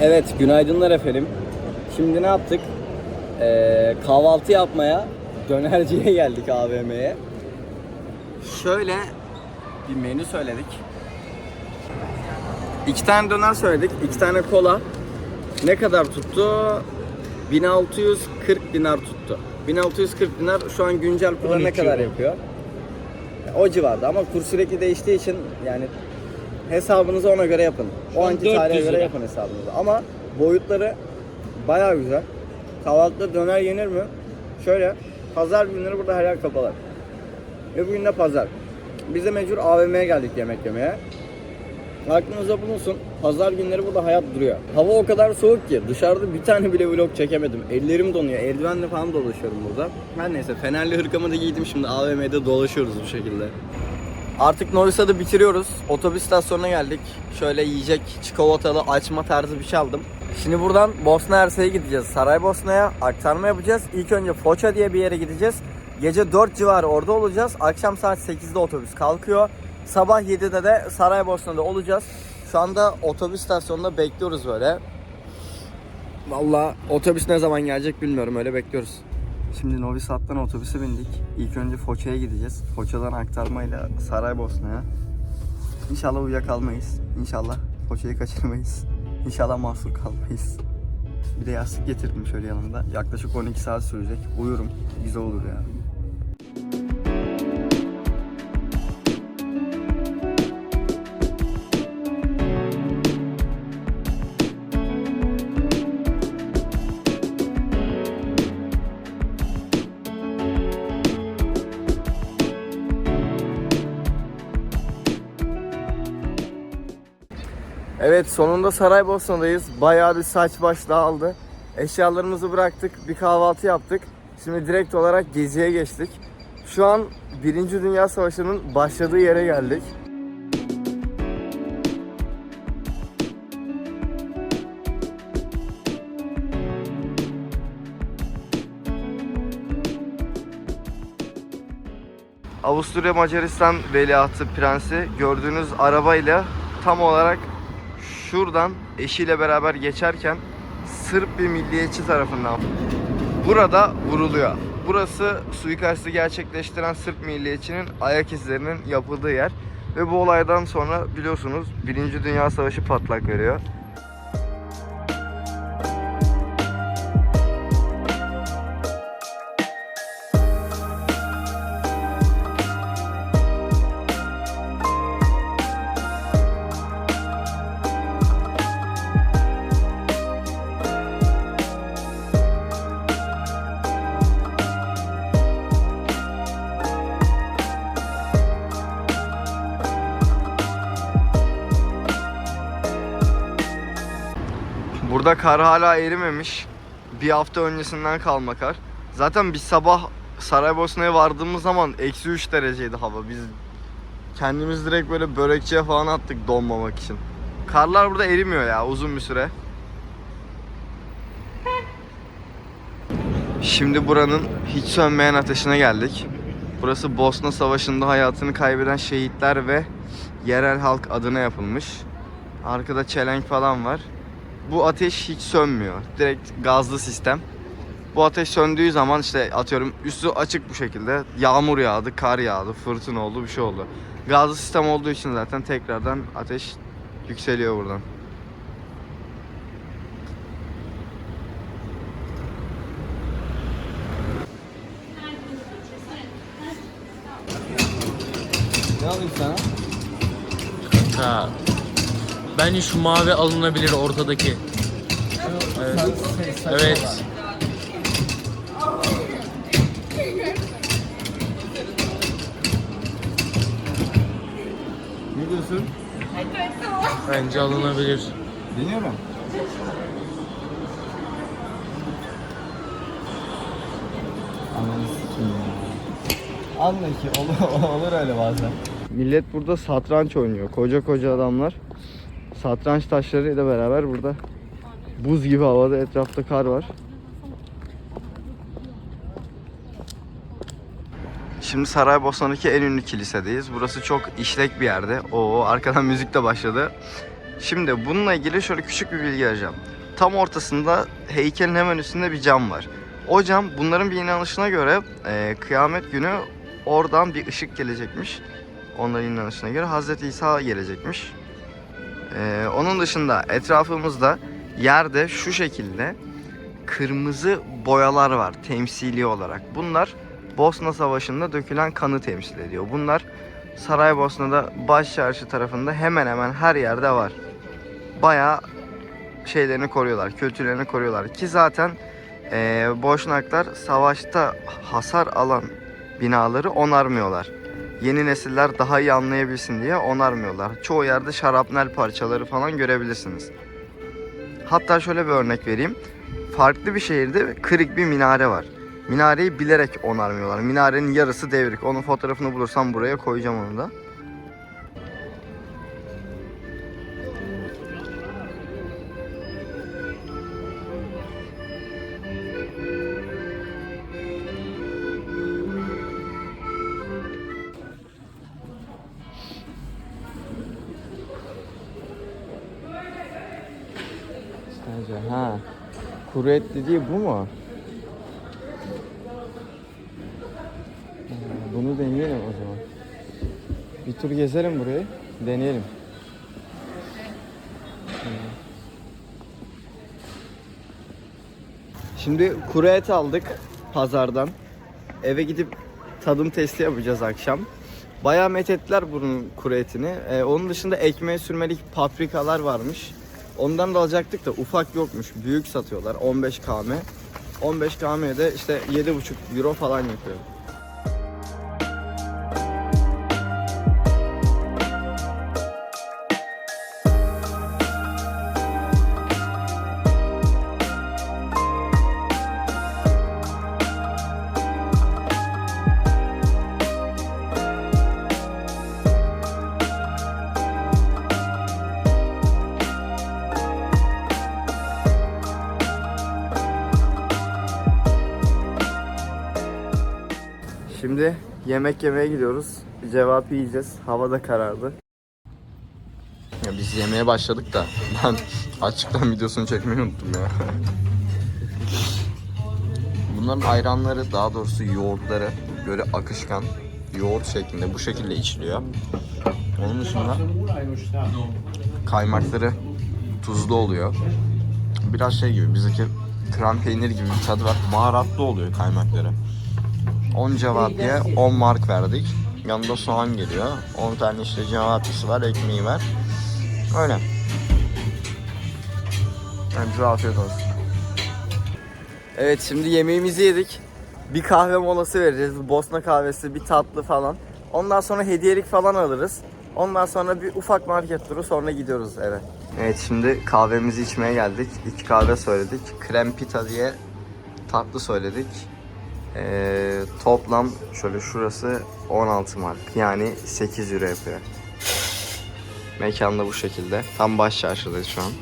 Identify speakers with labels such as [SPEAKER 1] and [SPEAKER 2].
[SPEAKER 1] Evet, günaydınlar efendim. Şimdi ne yaptık? Ee, kahvaltı yapmaya dönerciye geldik AVM'ye. Şöyle bir menü söyledik. İki tane döner söyledik, iki tane kola. Ne kadar tuttu? 1640 dinar tuttu. 1640 dinar şu an güncel kura ne
[SPEAKER 2] 12
[SPEAKER 1] kadar yapıyor? O civarda ama kur sürekli değiştiği için yani hesabınızı ona göre yapın. O
[SPEAKER 2] an
[SPEAKER 1] anki
[SPEAKER 2] 400
[SPEAKER 1] tarihe göre
[SPEAKER 2] lira.
[SPEAKER 1] yapın hesabınızı. Ama boyutları bayağı güzel. Kahvaltıda döner yenir mi? Şöyle, pazar günleri burada her yer kapalı. Ve bugün de pazar. Biz de mecbur AVM'ye geldik yemek yemeye. Aklınızda bulunsun, pazar günleri burada hayat duruyor. Hava o kadar soğuk ki dışarıda bir tane bile vlog çekemedim. Ellerim donuyor, eldivenle falan dolaşıyorum burada. Her neyse fenerli hırkamı da giydim şimdi AVM'de dolaşıyoruz bu şekilde. Artık Novi Sad'ı bitiriyoruz. Otobüs istasyonuna geldik. Şöyle yiyecek çikolatalı açma tarzı bir şey aldım. Şimdi buradan Bosna Hersek'e gideceğiz. Saraybosna'ya aktarma yapacağız. İlk önce Foça diye bir yere gideceğiz. Gece 4 civarı orada olacağız. Akşam saat 8'de otobüs kalkıyor. Sabah 7'de de Saraybosna'da olacağız. Şu anda otobüs istasyonunda bekliyoruz böyle. Valla otobüs ne zaman gelecek bilmiyorum öyle bekliyoruz. Şimdi Novi Sad'dan otobüse bindik. İlk önce Foça'ya gideceğiz. Foça'dan aktarmayla Saraybosna'ya. İnşallah uyuyakalmayız. İnşallah Foça'yı kaçırmayız. İnşallah mahsur kalmayız. Bir de yastık getirdim şöyle yanımda. Yaklaşık 12 saat sürecek. Uyurum. Güzel olur ya. Evet sonunda Saraybosna'dayız. Bayağı bir saç baş dağıldı. Eşyalarımızı bıraktık, bir kahvaltı yaptık. Şimdi direkt olarak geziye geçtik. Şu an Birinci Dünya Savaşı'nın başladığı yere geldik. Avusturya Macaristan veliahtı prensi gördüğünüz arabayla tam olarak şuradan eşiyle beraber geçerken Sırp bir milliyetçi tarafından burada vuruluyor. Burası suikastı gerçekleştiren Sırp milliyetçinin ayak izlerinin yapıldığı yer. Ve bu olaydan sonra biliyorsunuz Birinci Dünya Savaşı patlak veriyor. Burada kar hala erimemiş. Bir hafta öncesinden kalma kar. Zaten biz sabah Saraybosna'ya vardığımız zaman eksi 3 dereceydi hava. Biz kendimiz direkt böyle börekçiye falan attık donmamak için. Karlar burada erimiyor ya uzun bir süre. Şimdi buranın hiç sönmeyen ateşine geldik. Burası Bosna Savaşı'nda hayatını kaybeden şehitler ve yerel halk adına yapılmış. Arkada çelenk falan var. Bu ateş hiç sönmüyor. Direkt gazlı sistem. Bu ateş söndüğü zaman işte atıyorum üstü açık bu şekilde. Yağmur yağdı, kar yağdı, fırtına oldu, bir şey oldu. Gazlı sistem olduğu için zaten tekrardan ateş yükseliyor buradan. Ne alayım sana?
[SPEAKER 2] Ha. Bence şu mavi alınabilir ortadaki. Evet. Evet.
[SPEAKER 1] Ne diyorsun?
[SPEAKER 2] Bence alınabilir.
[SPEAKER 1] Ya. Anla ki olur, olur öyle bazen. Millet burada satranç oynuyor. Koca koca adamlar. Satranç taşlarıyla beraber burada buz gibi havada etrafta kar var. Şimdi Saraybosna'daki en ünlü kilisedeyiz. Burası çok işlek bir yerde. Oo arkadan müzik de başladı. Şimdi bununla ilgili şöyle küçük bir bilgi vereceğim. Tam ortasında heykelin hemen üstünde bir cam var. O cam bunların bir inanışına göre e, kıyamet günü oradan bir ışık gelecekmiş. Onların inanışına göre Hazreti İsa gelecekmiş. E, onun dışında etrafımızda yerde şu şekilde kırmızı boyalar var temsili olarak. Bunlar Bosna Savaşı'nda dökülen kanı temsil ediyor. Bunlar Saraybosna'da baş çarşı tarafında hemen hemen her yerde var. Bayağı şeylerini koruyorlar, kültürlerini koruyorlar. Ki zaten eee Boşnaklar savaşta hasar alan binaları onarmıyorlar. Yeni nesiller daha iyi anlayabilsin diye onarmıyorlar. Çoğu yerde şarapnel parçaları falan görebilirsiniz. Hatta şöyle bir örnek vereyim. Farklı bir şehirde kırık bir minare var. Minareyi bilerek onarmıyorlar. Minarenin yarısı devrik. Onun fotoğrafını bulursam buraya koyacağım onu da. Ha. Kuru et dediği bu mu? Ha, Bunu deneyelim o zaman. Bir tur gezelim burayı. Deneyelim. Şimdi kuru et aldık pazardan. Eve gidip tadım testi yapacağız akşam. Bayağı methettiler bunun kuru etini. Ee, onun dışında ekmeğe sürmelik paprikalar varmış. Ondan da alacaktık da ufak yokmuş. Büyük satıyorlar 15 km. 15 km'de işte 7,5 euro falan yapıyor. Şimdi yemek yemeye gidiyoruz. Cevap yiyeceğiz. Hava da karardı.
[SPEAKER 2] Ya biz yemeğe başladık da ben açıktan videosunu çekmeyi unuttum ya. Bunların ayranları daha doğrusu yoğurtları böyle akışkan yoğurt şeklinde bu şekilde içiliyor. Onun dışında kaymakları tuzlu oluyor. Biraz şey gibi bizdeki krem peynir gibi bir tadı var. Baharatlı oluyor kaymakları. 10 cevapya 10 mark verdik. Yanında soğan geliyor. 10 tane işte cevapisi var, ekmeği var. Öyle.
[SPEAKER 1] Bence afiyet olsun. Evet şimdi yemeğimizi yedik. Bir kahve molası vereceğiz. Bosna kahvesi, bir tatlı falan. Ondan sonra hediyelik falan alırız. Ondan sonra bir ufak market turu sonra gidiyoruz eve. Evet şimdi kahvemizi içmeye geldik. İki kahve söyledik. Krem pita diye tatlı söyledik. Ee, toplam şöyle şurası 16 mark. Yani 8 euro yapıyor. Mekan da bu şekilde. Tam baş çarşıdayız şu an.